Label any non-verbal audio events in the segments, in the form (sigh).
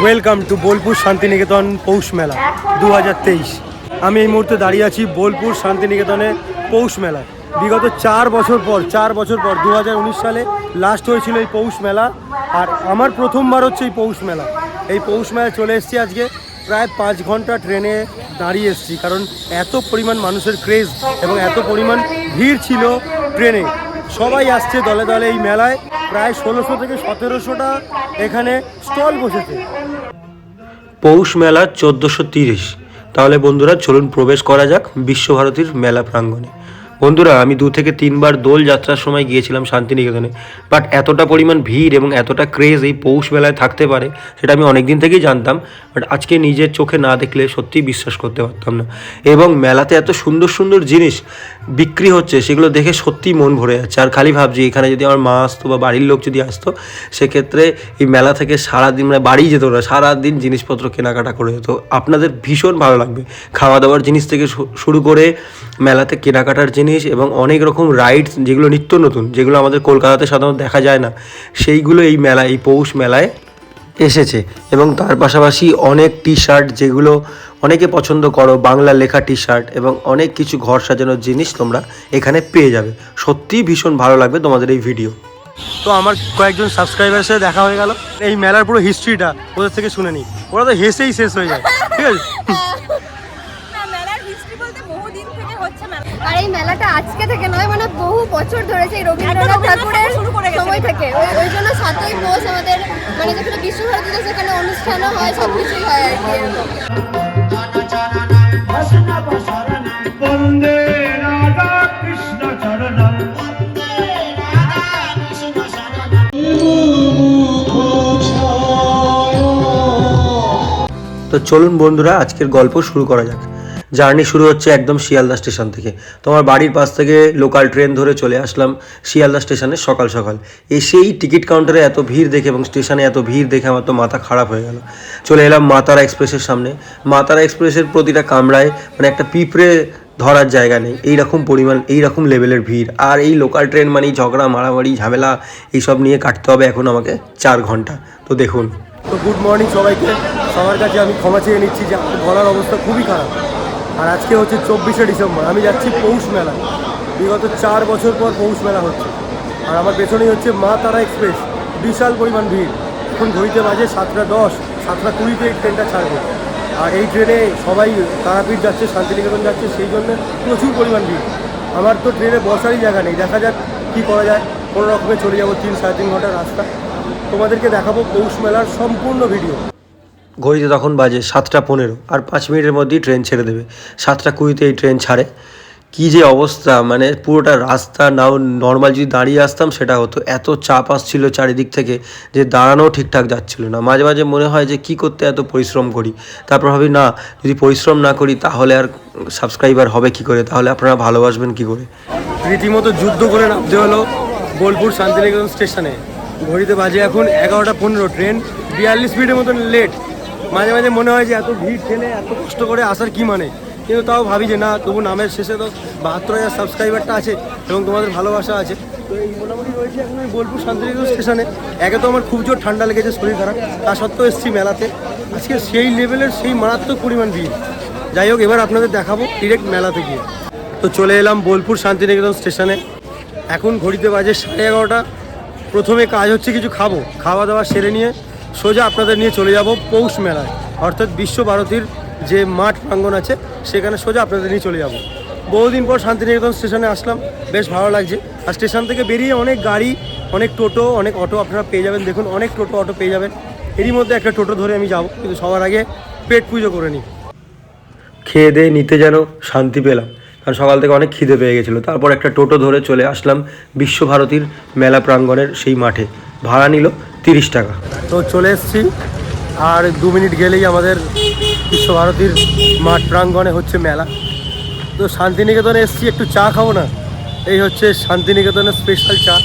Welcome to Bolpur Santiniketan Poush Mela দু হাজার তেইশ। আমি এই মুহূর্তে দাঁড়িয়ে আছি বোলপুর শান্তিনিকেতনে পৌষ মেলা বিগত চার বছর পর, চার বছর পর দু হাজার উনিশ সালে লাস্ট হয়েছিল এই পৌষ মেলা আর আমার প্রথমবার হচ্ছে এই পৌষ মেলা এই পৌষ মেলা চলে এসেছি আজকে প্রায় পাঁচ ঘণ্টা ট্রেনে দাঁড়িয়ে এসেছি, কারণ এত পরিমাণ মানুষের ক্রেজ এবং এত পরিমাণ ভিড় ছিল ট্রেনে। সবাই আসছে দলে দলে এই মেলায়। প্রায় ষোলোশো থেকে সতেরোশোটা এখানে স্টল বসেছে। পৌষ মেলা চোদ্দোশো তিরিশ। তাহলে বন্ধুরা, চলুন প্রবেশ করা যাক বিশ্বভারতীর মেলা প্রাঙ্গণে। বন্ধুরা, আমি দু থেকে তিনবার দোল যাত্রার সময় গিয়েছিলাম শান্তিনিকেতনে। বাট এতটা পরিমাণ ভিড় এবং এতটা ক্রেজ এই পৌষ মেলায় থাকতে পারে, সেটা আমি অনেক দিন থেকেই জানতাম। বাট আজকে নিজের চোখে না দেখলে সত্যিই বিশ্বাস করতে পারতাম না। এবং মেলাতে এত সুন্দর সুন্দর জিনিস বিক্রি হচ্ছে, সেগুলো দেখে সত্যিই মন ভরে যাচ্ছে। আর খালি ভাবছি, এখানে যদি আমার মা আসতো বা বাড়ির লোক যদি আসতো, সেক্ষেত্রে এই মেলা থেকে সারাদিন মানে বাড়ি যেত না, সারাদিন জিনিসপত্র কেনাকাটা করে যেত। আপনাদের ভীষণ ভালো লাগবে। খাওয়া দাওয়ার জিনিস থেকে শুরু করে মেলাতে কেনাকাটার জিনিস এবং অনেক রকম রাইডস যেগুলো নিত্য নতুন, যেগুলো আমাদের কলকাতাতে সাধারণত দেখা যায় না, সেইগুলো এই মেলা, এই পৌষ মেলায় এসেছে এবং তার পাশাপাশি অনেক টি শার্ট যেগুলো অনেকে পছন্দ করো বাংলা লেখা টি শার্ট এবং অনেক কিছু ঘর সাজানোর জিনিস তোমরা এখানে পেয়ে যাবে। সত্যিই ভীষণ ভালো লাগবে তোমাদের এই ভিডিও তো আমার কয়েকজন সাবস্ক্রাইবার সাথে দেখা হয়ে গেল। এই মেলার পুরো হিস্ট্রিটা ওদের থেকে শুনে নিই। ওরা তো হেসেই শেষ হয়ে যায়। ঠিক আছে? (laughs) মেলাটা আজকে থেকে নয় মানে বহু বছর ধরে সেই রবীন্দ্রনাথ ঠাকুরের শুরু করে গেছেন সময় থেকে। ওই জন্য সাতই পৌষ আমাদের মানে যেখানে বিশ্বভারতীতে সেখানে অনুষ্ঠানও হয় সব কিছুই হয় আর কি। বন্দে রাধা কৃষ্ণ চরণম তো চলুন বন্ধুরা আজকের গল্প শুরু করা যাক। জার্নি শুরু হচ্ছে একদম শিয়ালদা স্টেশন থেকে। তোমার বাড়ির পাশ থেকে লোকাল ট্রেন ধরে চলে আসলাম শিয়ালদা স্টেশনে সকাল সকাল। এসেই টিকিট কাউন্টারে এত ভিড় দেখে এবং স্টেশনে এত ভিড় দেখে আমার তো মাথা খারাপ হয়ে গেল। চলে এলাম মাতারা এক্সপ্রেসের সামনে। মাতারা এক্সপ্রেসের প্রতিটা কামরায় মানে একটা পিঁপড়ে ধরার জায়গা নেই। এই রকম পরিমাণ এই রকম লেভেলের ভিড়। আর এই লোকাল ট্রেন মানেই ঝগড়া, মারামারি, ঝামেলা, এইসব নিয়ে কাটতে হবে এখন আমাকে চার ঘণ্টা। তো দেখুন। তো গুড মর্নিং সবাইকে। সবার কাছে আমি ক্ষমা চেয়ে নিচ্ছি যে আমার অবস্থা খুবই খারাপ। আর আজকে হচ্ছে চব্বিশে ডিসেম্বর। আমি যাচ্ছি পৌষ মেলা বিগত চার বছর পর পৌষ মেলা হচ্ছে। আর আমার পেছনেই হচ্ছে মা তারা এক্সপ্রেস। বিশাল পরিমাণ ভিড়। এখন ঘড়িতে বাজে সাতটা দশ, সাতটা কুড়িতে এই ট্রেনটা ছাড়বে। আর এই ট্রেনে সবাই তারাপীঠ যাচ্ছে, শান্তিনিকেতন যাচ্ছে, সেই জন্য প্রচুর পরিমাণ ভিড়। আমার তো ট্রেনে বসারই জায়গা নেই। দেখা যাক কী করা যায়। কোনো রকমে চলে যাব তিন সাড়ে তিন ঘণ্টার রাস্তা। তোমাদেরকে দেখাবো পৌষ মেলার সম্পূর্ণ ভিডিও। ঘড়িতে তখন বাজে সাতটা পনেরো আর পাঁচ মিনিটের মধ্যেই ট্রেন ছেড়ে দেবে। সাতটা কুড়িতে এই ট্রেন ছাড়ে। কী যে অবস্থা মানে পুরোটা রাস্তা নাও নর্মাল যদি দাঁড়িয়ে আসতাম সেটা হতো। এত চাপ আসছিল চারিদিক থেকে যে দাঁড়ানোও ঠিকঠাক যাচ্ছিল না। মাঝে মাঝে মনে হয় যে কি করতে এত পরিশ্রম করি। তারপর ভাবি, না, যদি পরিশ্রম না করি তাহলে আর সাবস্ক্রাইবার হবে কি করে? তাহলে আপনারা ভালোবাসবেন কি করে? রীতিমতো যুদ্ধ করে নামতে হলো বোলপুর শান্তিনিকেতন স্টেশনে। ঘড়িতে বাজে এখন এগারোটা পনেরো। ট্রেন বিয়াল্লিশ মিনিটের মতন লেট মাঝে মাঝে মনে হয় যে এত ভিড় ঠেলে এত কষ্ট করে আসার কি মানে? কিন্তু তাও ভাবি যে না, তবু নামের শেষে তো বাহাত্তর হাজার সাবস্ক্রাইবারটা আছে এবং তোমাদের ভালোবাসা আছে। তো এই মোটামুটি রয়েছে এখন বোলপুর শান্তিনিকেতন স্টেশনে। একে তো আমার খুব জোর ঠান্ডা লেগেছে, শরীর খারাপ। তা সত্ত্বেও এসেছি মেলাতে। আজকে সেই লেভেলের সেই মারাত্মক পরিমাণ ভিড়। যাই হোক, এবার আপনাদের দেখাবো ডিরেক্ট মেলাতে গিয়ে। তো চলে এলাম বোলপুর শান্তিনিকেতন স্টেশনে। এখন ঘড়িতে বাজে সাড়ে এগারোটা। প্রথমে কাজ হচ্ছে কিছু খাব। খাওয়া দাওয়া সেরে নিয়ে সোজা আপনাদের নিয়ে চলে যাব পৌষ মেলায়। অর্থাৎ বিশ্বভারতীর যে মাঠ প্রাঙ্গণ আছে, সেখানে সোজা আপনাদের নিয়ে চলে যাব। বহুদিন পর শান্তিনিকেতন স্টেশনে আসলাম। বেশ ভালো লাগছে। আর স্টেশন থেকে বেরিয়ে অনেক গাড়ি, অনেক টোটো, অনেক অটো আপনারা পেয়ে যাবেন। দেখুন, অনেক টোটো, অটো পেয়ে যাবেন। এরই মধ্যে একটা টোটো ধরে আমি যাব। কিন্তু সবার আগে পেট পুজো করে নিই। খেয়ে দিয়ে নিতে যেন শান্তি পেলাম। কারণ সকাল থেকে অনেক খিদে পেয়ে গেছিল। তারপর একটা টোটো ধরে চলে আসলাম বিশ্বভারতীর মেলা প্রাঙ্গণের সেই মাঠে। ভাড়া নিল তিরিশ টাকা। তো চলে এসেছি। আর দু মিনিট গেলেই আমাদের বিশ্বভারতীর মাঠ প্রাঙ্গণে হচ্ছে মেলা। তো শান্তিনিকেতনে এসেছি, একটু চা খাব না? এই হচ্ছে শান্তিনিকেতনের স্পেশাল চা।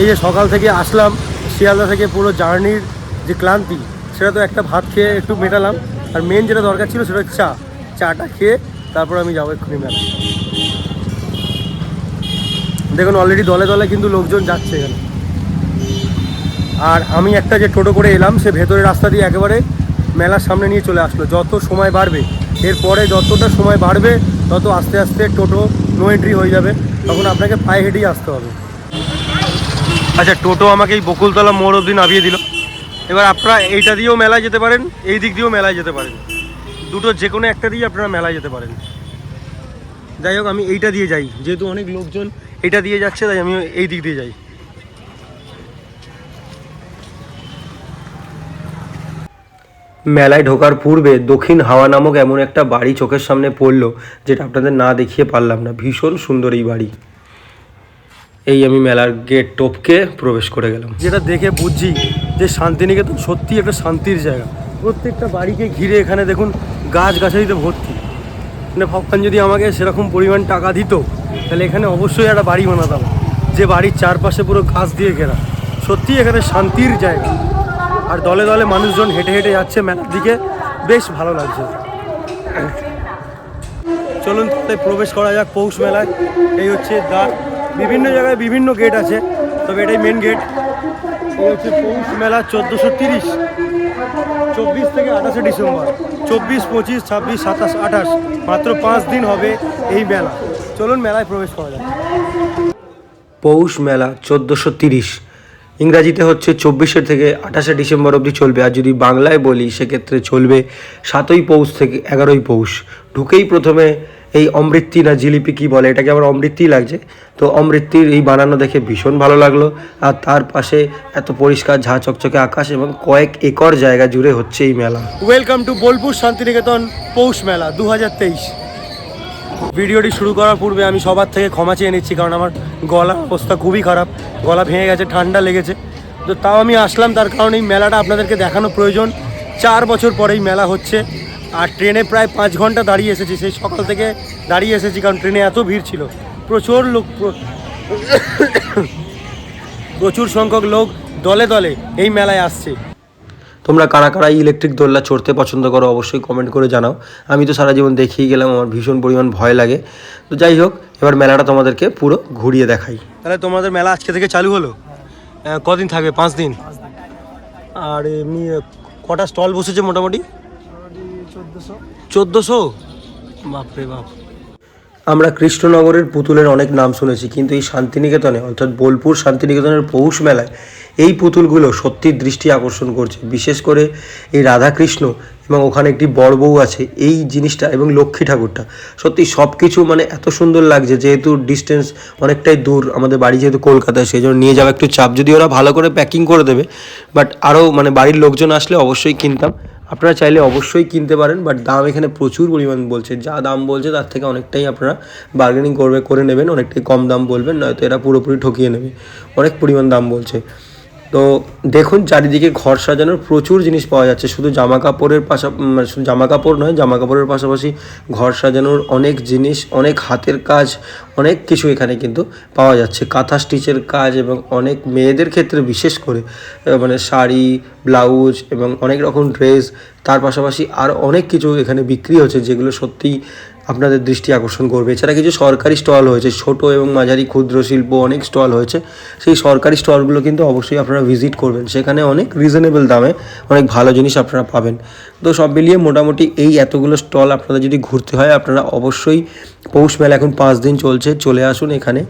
এই যে সকাল থেকে আসলাম, শিয়ালদা থেকে পুরো জার্নির যে ক্লান্তি, সেটা তো একটা ভাত খেয়ে একটু মেটালাম। আর মেন যেটা দরকার ছিল সেটা চা। চাটা খেয়ে তারপর আমি যাব এক্ষুনি মেলা দেখুন অলরেডি দলে দলে কিন্তু লোকজন যাচ্ছে এখানে। আর আমি একটা যে টোটো করে এলাম, সে ভেতরের রাস্তা দিয়ে একেবারে মেলার সামনে নিয়ে চলে আসলো। যত সময় বাড়বে, এরপরে যতটা সময় বাড়বে, তত আস্তে আস্তে টোটো নো এন্ট্রি হয়ে যাবে। তখন আপনাকে পায়ে হেঁটেই আসতে হবে। আচ্ছা টোটো আমাকে এই বকুলতলা মোড় অবধি নামিয়ে দিল। এবার আপনারা এইটা দিয়েও মেলায় যেতে পারেন, এই দিক দিয়েও মেলায় যেতে পারেন। দুটো যে কোনো একটা দিয়ে আপনারা মেলায় যেতে পারেন। যাই হোক আমি এইটা দিয়ে যাই। যেহেতু অনেক লোকজন এটা দিয়ে যাচ্ছে তাই আমি এই দিক দিয়ে যাই। মেলায় ঢোকার পূর্বে দক্ষিণ হাওয়া নামক এমন একটা বাড়ি চোখের সামনে পড়ল যেটা আপনাদের না দেখিয়ে পারলাম না। ভীষণ সুন্দর এই বাড়ি। এই আমি মেলার গেট টপকে প্রবেশ করে গেলাম। যেটা দেখে বুঝছি যে শান্তিনিকেতন সত্যি একটা শান্তির জায়গা। প্রত্যেকটা বাড়িকে ঘিরে এখানে দেখুন গাছ গাছালিতে ভর্তি। মানে ভাবতাম যদি আমাকে সেরকম পরিমাণ টাকা দিত, তাহলে এখানে অবশ্যই একটা বাড়ি বানাতাম। যে বাড়ির চারপাশে পুরো গাছ দিয়ে ঘেরা। সত্যি এখানে শান্তির জায়গা। আর দলে দলে মানুষজন হেঁটে হেঁটে যাচ্ছে মেলার দিকে। বেশ ভালো লাগছে। চলুন তাহলে প্রবেশ করা যাক পৌষ মেলায়। এই হচ্ছে দ্বার। বিভিন্ন জায়গায় বিভিন্ন গেট আছে। তবে এটাই মেন গেট এই হচ্ছে পৌষ মেলা চোদ্দোশো তিরিশ। চব্বিশ থেকে আঠাশে ডিসেম্বর। চব্বিশ, পঁচিশ, ছাব্বিশ, সাতাশ, আঠাশ। মাত্র পাঁচ দিন হবে এই মেলা। চলুন মেলায় প্রবেশ করা যাক। পৌষ মেলা চোদ্দোশো তিরিশ। ইংরাজিতে হচ্ছে চব্বিশে থেকে আঠাশে ডিসেম্বর অবধি চলবে। আর যদি বাংলায় বলি, সেক্ষেত্রে চলবে সাতই পৌষ থেকে এগারোই পৌষ। ঢুকেই প্রথমে এই অমৃত্তি না জিলিপি কি বলে? এটাকে আমার অমৃত্তিই লাগছে। তো অমৃত্তির এই বানানো দেখে ভীষণ ভালো লাগল। আর তার পাশে এত পরিষ্কার ঝা চকচকে আকাশ এবং কয়েক একর জায়গা জুড়ে হচ্ছে এই মেলা। ওয়েলকাম টু বোলপুর শান্তিনিকেতন পৌষ মেলা দু হাজার তেইশ। ভিডিওটি শুরু করার পূর্বে আমি সবার থেকে ক্ষমা চেয়ে নিচ্ছি, কারণ আমার গলার অবস্থা খুবই খারাপ। গলা ভেঙে গেছে, ঠান্ডা লেগেছে। তো তাও আমি আসলাম, তার কারণ এই মেলাটা আপনাদেরকে দেখানো প্রয়োজন। চার বছর পরেই মেলা হচ্ছে। আর ট্রেনে প্রায় পাঁচ ঘণ্টা দাঁড়িয়ে এসেছি সেই সকাল থেকে দাঁড়িয়ে এসেছি কারণ ট্রেনে এত ভিড় ছিল। প্রচুর লোক প্রচুর সংখ্যক লোক দলে দলে এই মেলায় আসছে। তোমরা কারা কারা ইলেকট্রিক দোলনা চড়তে পছন্দ করো অবশ্যই কমেন্ট করে জানাও। আমি তো সারা জীবন দেখিয়ে গেলাম আমার ভীষণ পরিমাণ ভয় লাগে। তো যাই হোক এবার মেলাটা তোমাদেরকে পুরো ঘুরিয়ে দেখাই। তাহলে তোমাদের মেলা আজকে থেকে চালু হলো? কদিন থাকবে? পাঁচ দিন? আর এমনি কটা স্টল বসেছে মোটামুটি? চোদ্দোশো? বাপরে বাপ। আমরা কৃষ্ণনগরের পুতুলের অনেক নাম শুনেছি কিন্তু এই শান্তিনিকেতনে অর্থাৎ বোলপুর শান্তিনিকেতনের পৌষ মেলায় এই পুতুলগুলো সত্যি দৃষ্টি আকর্ষণ করছে। বিশেষ করে এই রাধাকৃষ্ণ এবং ওখানে একটি বড় বউ আছে এই জিনিসটা এবং লক্ষ্মী ঠাকুরটা। সত্যি সব কিছু মানে এত সুন্দর লাগছে যেহেতু ডিস্টেন্স অনেকটাই দূর আমাদের বাড়ি যেহেতু কলকাতায় সেই জন্য নিয়ে যাওয়া একটু চাপ। যদি ওরা ভালো করে প্যাকিং করে দেবে বাট আরও মানে বাড়ির লোকজন আসলে অবশ্যই কিনতাম। আপনারা চাইলে অবশ্যই কিনতে পারেন বাট দাম এখানে প্রচুর পরিমাণ বলছে। যা দাম বলছে, তার থেকে অনেকটাই আপনারা বার্গেনিং করবে, করে নেবেন, অনেকটাই কম দাম বলবেন, নয়তো এরা পুরোপুরি ঠকিয়ে নেবে। অনেক পরিমাণ দাম বলছে। তো দেখুন, চারিদিকে ঘর সাজানোর প্রচুর জিনিস পাওয়া যাচ্ছে। শুধু জামা কাপড়ের পাশা মানে শুধু জামা কাপড় নয় জামা কাপড়ের পাশাপাশি ঘর সাজানোর অনেক জিনিস, অনেক হাতের কাজ, অনেক কিছু এখানে কিন্তু পাওয়া যাচ্ছে। কাঁথা স্টিচের কাজ এবং অনেক মেয়েদের ক্ষেত্রে বিশেষ করে মানে শাড়ি, ব্লাউজ এবং অনেক রকম ড্রেস, তার পাশাপাশি আর অনেক কিছু এখানে বিক্রি হচ্ছে, যেগুলো সত্যিই আপনাদের দৃষ্টি আকর্ষণ করবে। এছাড়া কিছু সরকারি স্টল হয়েছে, ছোট এবং মাঝারি ক্ষুদ্র শিল্প অনেক স্টল হয়েছে। সেই সরকারি স্টলগুলো কিন্তু অবশ্যই আপনারা ভিজিট করবেন। সেখানে অনেক রিজনেবল দামে অনেক ভালো জিনিস আপনারা পাবেন। তো সব মিলিয়ে মোটামুটি এই এতগুলো স্টল আপনারা যদি ঘুরতে হয়, আপনারা অবশ্যই পৌষ মেলা এখন পাঁচ দিন চলছে। চলে আসুন এখানে।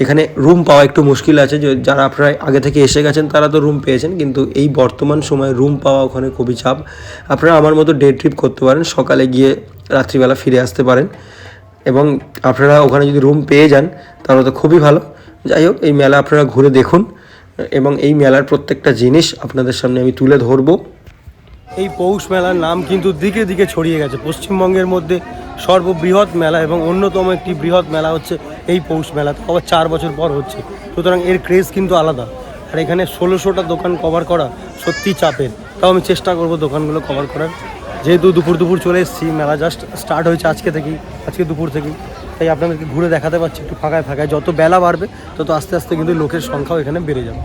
এখানে রুম পাওয়া একটু মুশকিল আছে, যে যারা আপনারা আগে থেকে এসে গেছেন তারা তো রুম পেয়েছেন, কিন্তু এই বর্তমান সময়ে রুম পাওয়া ওখানে খুবই চাপ। আপনারা আমার মতো ডে ট্রিপ করতে পারেন, সকালে গিয়ে রাত্রিবেলা ফিরে আসতে পারেন। এবং আপনারা ওখানে যদি রুম পেয়ে যান, তাহলে তো খুবই ভালো। যাই হোক, এই মেলা আপনারা ঘুরে দেখুন। এবং এই মেলার প্রত্যেকটা জিনিস আপনাদের সামনে আমি তুলে ধরবো। এই পৌষ মেলার নাম কিন্তু দিকে দিকে ছড়িয়ে গেছে। পশ্চিমবঙ্গের মধ্যে সর্ববৃহৎ মেলা এবং অন্যতম একটি বৃহৎ মেলা হচ্ছে এই পৌষ মেলা। আবার চার বছর পর হচ্ছে। সুতরাং এর ক্রেজ কিন্তু আলাদা। আর এখানে ষোলোশোটা দোকান কভার করা সত্যি চাপের। তাও আমি চেষ্টা করব দোকানগুলো কভার করার। যেহেতু দুপুর দুপুর চলে এসেছি, মেলা জাস্ট স্টার্ট হয়েছে আজকে থেকেই, আজকে দুপুর থেকেই। তাই আপনাদেরকে ঘুরে দেখাতে পারছি, একটু ফাঁকায় ফাঁকায়। যত বেলা বাড়বে, তত আস্তে আস্তে কিন্তু লোকের সংখ্যাও এখানে বেড়ে যাবে।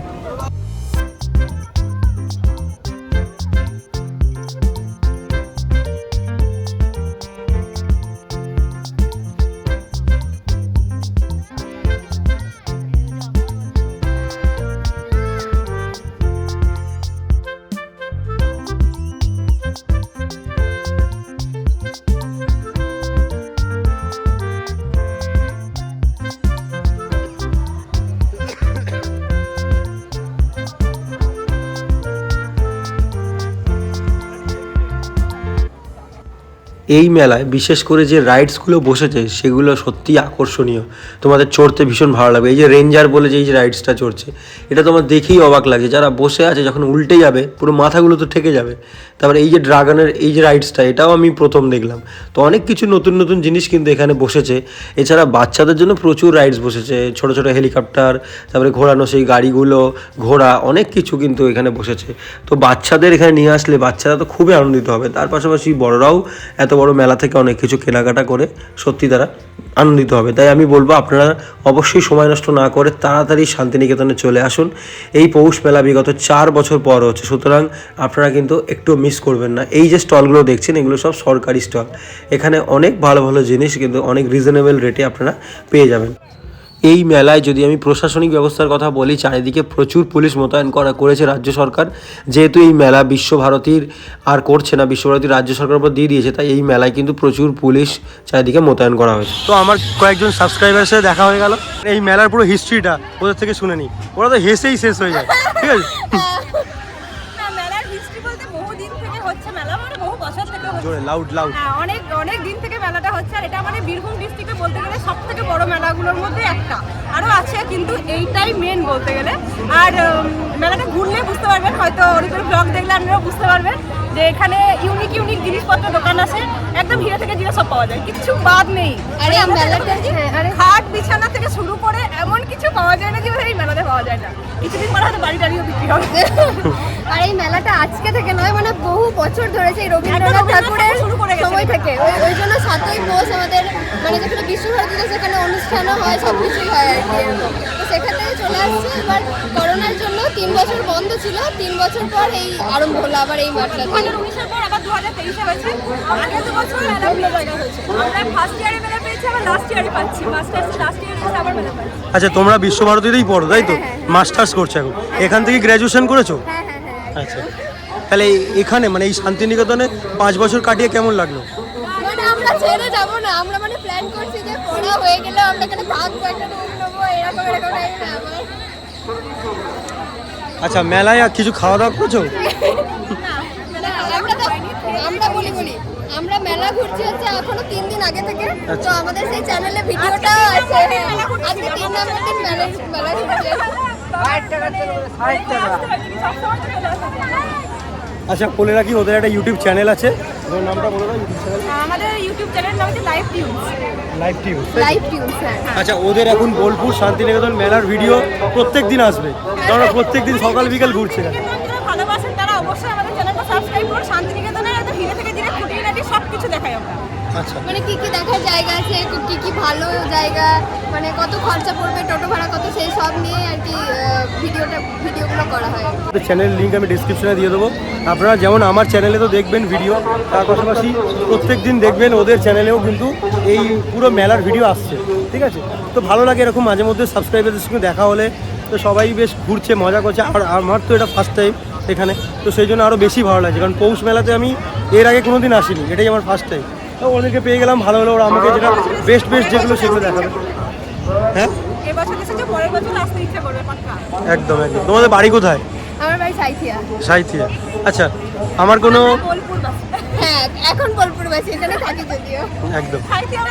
এই মেলায় বিশেষ করে যে রাইডসগুলো বসেছে সেগুলো সত্যিই আকর্ষণীয়। তোমাদের চড়তে ভীষণ ভালো লাগবে। এই যে রেঞ্জার বলে যে এই যে রাইডসটা চড়ছে, এটা তোমার দেখেই অবাক লাগে। যারা বসে আছে, যখন উল্টে যাবে, পুরো মাথাগুলো তো ঠেকে যাবে। তারপরে এই যে ড্রাগনের, এই যে রাইডসটা, এটাও আমি প্রথম দেখলাম। তো অনেক কিছু নতুন নতুন জিনিস কিন্তু এখানে বসেছে। এছাড়া বাচ্চাদের জন্য প্রচুর রাইডস বসেছে। ছোট ছোট হেলিকপ্টার, তারপরে ঘোরানো সেই গাড়িগুলো, ঘোড়া, অনেক কিছু কিন্তু এখানে বসেছে। তো বাচ্চাদের এখানে নিয়ে আসলে বাচ্চারা তো খুবই আনন্দিত হবে। তার পাশাপাশি বড়রাও এত বড় মেলা থেকে অনেক কিছু কেনাকাটা করে সত্যি তারা আনন্দিত হবে। তাই আমি বলব আপনারা অবশ্যই সময় নষ্ট না করে তাড়াতাড়ি শান্তিনিকেতনে চলে আসুন। এই পৌষ মেলা বিগত চার বছর পর হচ্ছে। সুতরাং আপনারা কিন্তু একটু মিস করবেন না। এই যে স্টলগুলো দেখছেন, এগুলো সব সরকারি স্টল। এখানে অনেক ভালো ভালো জিনিস কিন্তু অনেক রিজনেবল রেটে আপনারা পেয়ে যাবেন। এই মেলায় যদি আমি প্রশাসনিক ব্যবস্থার কথা বলি চারিদিকে প্রচুর পুলিশ মোতায়েন করা করেছে রাজ্য সরকার। যেহেতু এই মেলা বিশ্বভারতীর আর করছে না বিশ্বভারতীর রাজ্য সরকার উপর দিয়ে দিয়েছে তাই এই মেলায় কিন্তু প্রচুর পুলিশ চারিদিকে মোতায়েন করা হয়েছে। তো আমার কয়েকজন সাবস্ক্রাইবার সাথে দেখা হয়ে গেল। এই মেলার পুরো হিস্ট্রিটা ওদের থেকে শুনে নিই। ওরা তো হেসেই শেষ হয়ে যায়। ঠিক আছে? না মেলার হিস্ট্রি বলতে বহুদিন থেকে হচ্ছে মেলা মানে বহু বছর থেকে হচ্ছে। জোরে লাউড লাউড হ্যাঁ অনেক অনেক দিন থেকে মেলাটা হচ্ছে আর এটা মানে বীরভূম ডিস্ট্রিক্টে বলতে গেলে সব থেকে বড় মেলাগুলোর মধ্যে একটা। আরও আছে কিন্তু এইটাই মেন বলতে গেলে। আর মেলাটা ঘুরলে বুঝতে পারবেন হয়তো অরিজিনাল ব্লগ দেখলে আপনারাও বুঝতে পারবেন যে এখানে ইউনিক ইউনিক জিনিসপত্র দোকান আছে। একদম হিরো থেকে জিনিস সব পাওয়া যায় কিছু বাদ নেই। আর মানে আমাদের হ্যাঁ, আরে- খাট বিছানা থেকে শুরু করে এমন কিছু পাওয়া যায় না যে এই মেলাতে পাওয়া যায় না। কিছুদিন পরে হয়তো বাড়ি টাড়িও বিক্রি হবে। আর এই মেলাটা আজকে থেকে নয় মানে বহু বছর ধরে সেই একদম রবীন্দ্রনাথ ঠাকুরের শুরু করে সময় থেকে। ওই জন্য সাতই পৌষ আমাদের মানে যেখানে বিশ্বভারতীতে সেখানে অনুষ্ঠানও হয় সব কিছুই হয় আর কি। তো সেখান থেকে চলে আসছে এবার করোনার জন্য তিন বছর বন্ধ ছিল তিন বছর পর এই আরম্ভ হলো আবার এই মাঠটা দু হাজার উনিশের পর আবার দু হাজার তেইশে হয়েছে। আগে দু বছর মেলা জায়গায় হয়েছে। আমরা ফার্স্ট ইয়ারে মেলা পেয়েছি আবার লাস্ট ইয়ারে পাচ্ছি। মাস্টার্স লাস্ট ইয়ারে এসে আবার মেলা পাচ্ছি। আচ্ছা তোমরা বিশ্বভারতীতেই পড়ো তাই তো? মাস্টার্স করছ এখন। এখান থেকে গ্র্যাজুয়েশন করেছ? হ্যাঁ হ্যাঁ হ্যাঁ আচ্ছা। তাহলে এখানে মানে এই শান্তিনিকেতনে পাঁচ বছর কাটিয়ে কেমন লাগল? ছেড়ে যাব না। আমরা মানে প্ল্যান করছি যে পড়া হয়ে গেলে আমরা এখানে থাকব একটা রুম নেব এরকম এরকম টাইপ না আবার আচ্ছা মেলায় আর কিছু খাওয়া দাওয়া করছ? আমরা তো আমরা বলি বলি আমরা মেলা ঘুরছি হচ্ছে এখনও তিন দিন আগে থেকে। তো আমাদের সেই চ্যানেলে ভিডিওটা আছে আজকে তিন নম্বর দিন মেলা মেলা ঘুরছি। আচ্ছা বলে রাখি ওদের একটা ইউটিউব চ্যানেল আছে। ওদের নামটা বলে দাও ইউটিউব চ্যানেল আমাদের ইউটিউব চ্যানেল নাম হচ্ছে live tube live TV live tubes হ্যাঁ। আচ্ছা ওদের এখন বোলপুর শান্তিনিকেতন মেলার ভিডিও প্রত্যেক দিন আসবে। কারণ প্রত্যেক দিন সকাল বিকাল ঘুরছে। ভালোবাসেন তারা অবশ্যই আমাদের চ্যানেলটা সাবস্ক্রাইব করুন। শান্তিনিকেতনের এত হিরে থেকে জিরে খুঁটিনাটি সব কিছু দেখাই আমরা আচ্ছা মানে কি কি দেখার জায়গা আছে? কি কি ভালো জায়গা? মানে কত খরচা পড়বে? টোটো ভাড়া কত? সেই সব নিয়ে আর কি ভিডিওটা ভিডিওগুলো করা হয়। চ্যানেলের লিঙ্ক আমি ডিসক্রিপশনে দিয়ে দেবো। আপনারা যেমন আমার চ্যানেলে তো দেখবেন ভিডিও তার পাশাপাশি প্রত্যেক দিন দেখবেন ওদের চ্যানেলেও কিন্তু এই পুরো মেলার ভিডিও আসছে। ঠিক আছে? তো ভালো লাগে এরকম মাঝে মধ্যে সাবস্ক্রাইবারদের সঙ্গে দেখা হলে। তো সবাই বেশ ঘুরছে মজা করছে। আর আমার তো এটা ফার্স্ট টাইম এখানে। তো সেই জন্য আরও বেশি ভালো লাগছে। কারণ পৌষ মেলাতে আমি এর আগে কোনো দিন আসিনি। এটাই আমার ফার্স্ট টাইম তো ওদেরকে পেয়ে গেলাম ভালো হলো ওরা আমাকে যেটা বেস্ট বেস্ট যেগুলো সেগুলো দেখাবে। হ্যাঁ? এবছর এসেছে পরের বছর আসতে ইচ্ছা করবে পাক্কা। একদম একদম। তোমাদের বাড়ি কোথায়? আমার বাড়ি সাইথিয়া। আচ্ছা আমার কোনো হ্যাঁ এখন এখানে থাকি যদিও। একদম।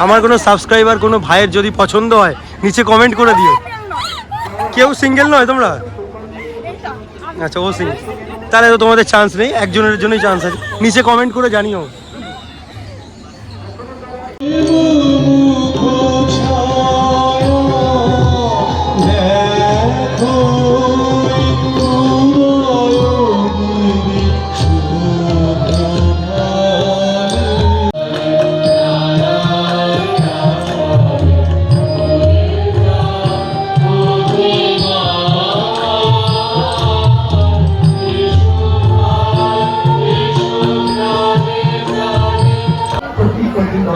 আমার কোনো সাবস্ক্রাইবার কোনো ভাইয়ের যদি পছন্দ হয় নিচে কমেন্ট করে দিও। কেউ সিঙ্গেল নয় তোমরা? আচ্ছা ও সিঙ্গেল তাহলে তো তোমাদের চান্স নেই একজনের জন্যই চান্স আছে। নিচে কমেন্ট করে জানিও।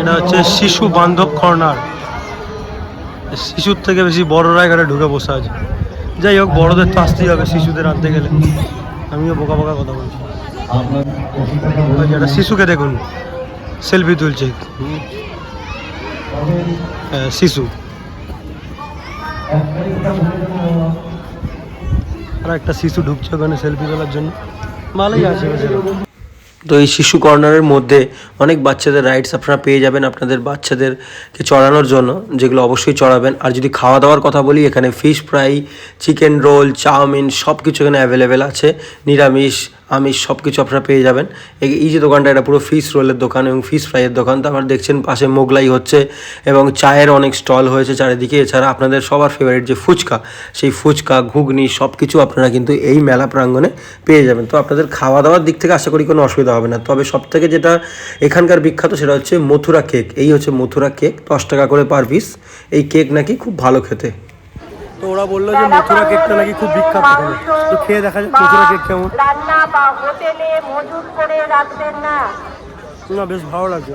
এটা হচ্ছে শিশু বান্ধব কর্নার। শিশুর থেকে বেশি বড়রা এখানে ঢুকে বসে আছে। যাই হোক বড়দের তো আসতেই হবে শিশুদের আনতে গেলে। আমিও বোকা বোকা কথা বলছি। একটা শিশুকে দেখুন। সেলফি তুলছে। হ্যাঁ, শিশু। আর একটা শিশু ঢুকছে ওখানে সেলফি তোলার জন্য। ভালোই আছে। তো এই শিশু কর্নারের মধ্যে অনেক বাচ্চাদের রাইডস আপনারা পেয়ে যাবেন আপনাদের বাচ্চাদেরকে চড়ানোর জন্য, যেগুলো অবশ্যই চড়াবেন। আর যদি খাওয়া দাওয়ার কথা বলি, এখানে fish fry chicken roll chowmein সব কিছু এখানে অ্যাভেলেবেল আছে। নিরামিষ আমিষ সব কিছু আপনারা পেয়ে যাবেন। এই- যে দোকানটা, এটা পুরো ফিশ রোলের দোকান এবং ফিশ ফ্রাইয়ের দোকান। তো তারপর দেখছেন, পাশে মোগলাই হচ্ছে এবং চায়ের অনেক স্টল হয়েছে চারিদিকে। এছাড়া আপনাদের সবার ফেভারিট যে ফুচকা, সেই ফুচকা, ঘুগনি সব কিছু আপনারা কিন্তু এই মেলা প্রাঙ্গণে পেয়ে যাবেন। তো আপনাদের খাওয়া দাওয়ার দিক থেকে আশা করি কোনো অসুবিধা হবে না। তবে সব থেকে যেটা এখানকার বিখ্যাত, সেটা হচ্ছে মথুরা কেক এই হচ্ছে মথুরা কেক দশ টাকা করে পার পিস এই কেক নাকি খুব ভালো খেতে। তো ওরা বলল যে মথুরা কেকটা নাকি খুব বিখ্যাত তো খেয়ে দেখা যাক মথুরা কেক কেমন। রান্না বা হোটেলে মজুত করে রাখবেন না। না বেশ ভালো লাগছে।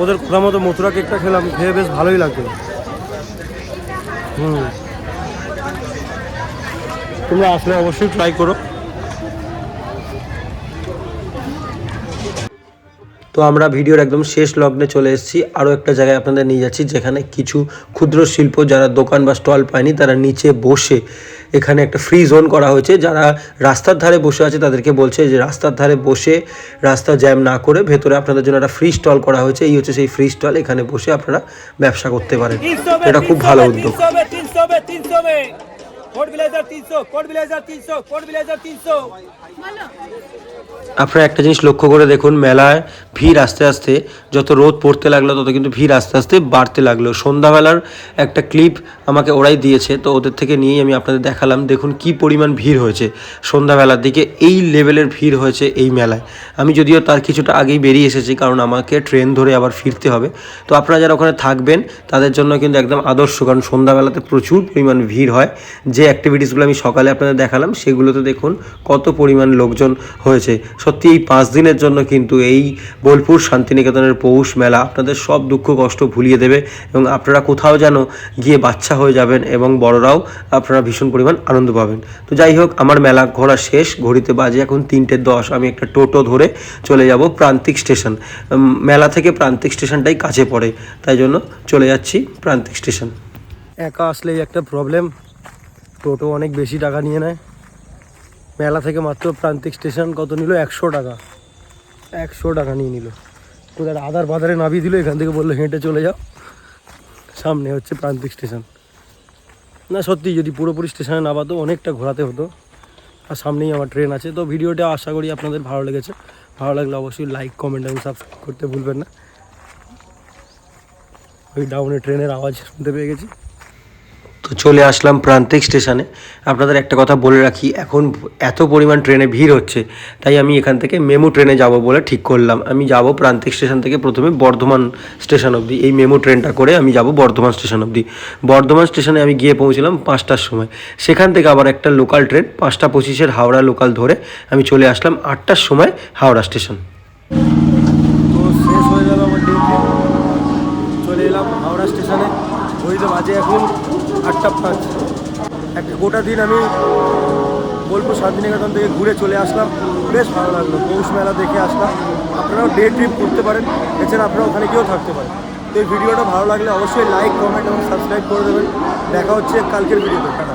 ওদের কথা মতো মথুরা কেকটা খেলাম খেয়ে বেশ ভালোই লাগছে। হুম। তোমরা আসলে অবশ্যই ট্রাই করো। তো আমরা ভিডিওর একদম শেষ লগ্নে চলে এসেছি। আরও একটা জায়গায় আপনাদের নিয়ে যাচ্ছি যেখানে কিছু ক্ষুদ্র শিল্প যারা দোকান বা স্টল পায়নি তারা নিচে বসে এখানে একটা ফ্রি জোন করা হয়েছে। যারা রাস্তার ধারে বসে আছে তাদেরকে বলছে যে রাস্তার ধারে বসে রাস্তা জ্যাম না করে ভেতরে আপনাদের জন্য একটা ফ্রি স্টল করা হয়েছে। এই হচ্ছে সেই ফ্রি স্টল এখানে বসে আপনারা ব্যবসা করতে পারেন। এটা খুব ভালো উদ্যোগ। আপনারা একটা জিনিস লক্ষ্য করে দেখুন, মেলায় ভিড় আস্তে আস্তে, যত রোদ পড়তে লাগল, তত কিন্তু ভিড় আস্তে আস্তে বাড়তে লাগল। সন্ধ্যাবেলার একটা ক্লিপ আমাকে ওরাই দিয়েছে, তো ওদের থেকে নিয়েই আমি আপনাদের দেখালাম। দেখুন কি পরিমাণ ভিড় হয়েছে সন্ধ্যাবেলার দিকে, এই লেভেলের ভিড় হয়েছে এই মেলায়। আমি যদিও তার কিছুটা আগেই বেরিয়ে এসেছি, কারণ আমাকে ট্রেন ধরে আবার ফিরতে হবে। তো আপনারা যারা ওখানে থাকবেন, তাদের জন্য কিন্তু একদম আদর্শ, কারণ সন্ধ্যাবেলাতে প্রচুর পরিমাণ ভিড় হয়। যে অ্যাক্টিভিটিসগুলো আমি সকালে আপনাদের দেখালাম, সেগুলোতে দেখুন কত পরিমাণ লোকজন হয়েছে। সত্যি এই পাঁচ দিনের জন্য কিন্তু এই বোলপুর শান্তিনিকেতনের পৌষ মেলা আপনাদের সব দুঃখ কষ্ট ভুলিয়ে দেবে এবং আপনারা কোথাও যেন গিয়ে বাচ্চা হয়ে যাবেন এবং বড়রাও আপনারা ভীষণ পরিমাণ আনন্দ পাবেন। তো যাই হোক, আমার মেলা ঘোরা শেষ, ঘড়িতে বাজে এখন তিনটে দশ, আমি একটা টোটো ধরে চলে যাব প্রান্তিক স্টেশন। মেলা থেকে প্রান্তিক স্টেশনটাই কাছে পড়ে, তাই জন্য চলে যাচ্ছি প্রান্তিক স্টেশন। একা আসলেই একটা প্রবলেম টোটো অনেক বেশি টাকা নিয়ে নেয়। মেলা থেকে মাত্র প্রান্তিক স্টেশন কত নিল? একশো টাকা। একশো টাকা নিয়ে নিল। কোথায় আধার বাধারে নামিয়ে দিল, এখান থেকে বলল, হেঁটে চলে যাও। সামনে হচ্ছে প্রান্তিক স্টেশন। না, সত্যি যদি পুরোপুরি স্টেশনে নামাতো, অনেকটা ঘোরাতে হতো। আর সামনেই আমার ট্রেন আছে। তো ভিডিওটা আশা করি আপনাদের ভালো লেগেছে। ভালো লাগলে অবশ্যই লাইক কমেন্ট এবং সাবস্ক্রাইব করতে ভুলবেন না। ওই ডাউনে ট্রেনের আওয়াজ শুনতে পেয়ে গেছি। চলে আসলাম প্রান্তিক স্টেশনে। আপনাদের একটা কথা বলে রাখি, এখন এত পরিমাণ ট্রেনে ভিড় হচ্ছে, তাই আমি এখান থেকে মেমু ট্রেনে যাব বলে ঠিক করলাম। আমি যাব প্রান্তিক স্টেশন থেকে প্রথমে বর্ধমান স্টেশন অবধি। এই মেমু ট্রেনটা করে আমি যাব বর্ধমান স্টেশন অবধি। বর্ধমান স্টেশনে আমি গিয়ে পৌঁছলাম পাঁচটার সময়। সেখান থেকে আবার একটা লোকাল ট্রেন, পাঁচটা পঁচিশের হাওড়া লোকাল ধরে আমি চলে আসলাম আটটার সময় হাওড়া স্টেশন। তো চলে এলাম হাওড়া স্টেশনে। ঘড়িতে বাজে এখন আটটা পাঁচ এক গোটা দিন আমি বোলপুর শান্তিনিকেতন থেকে ঘুরে চলে আসলাম। বেশ ভালো লাগল, পৌষ মেলা দেখে আসলাম। আপনারাও ডে ট্রিপ করতে পারেন, এছাড়া আপনারা ওখানে গিয়েও থাকতে পারেন। তো এই ভিডিওটা ভালো লাগলে অবশ্যই লাইক কমেন্ট এবং সাবস্ক্রাইব করে দেবেন। দেখা হচ্ছে কালকের ভিডিওতে টাটা।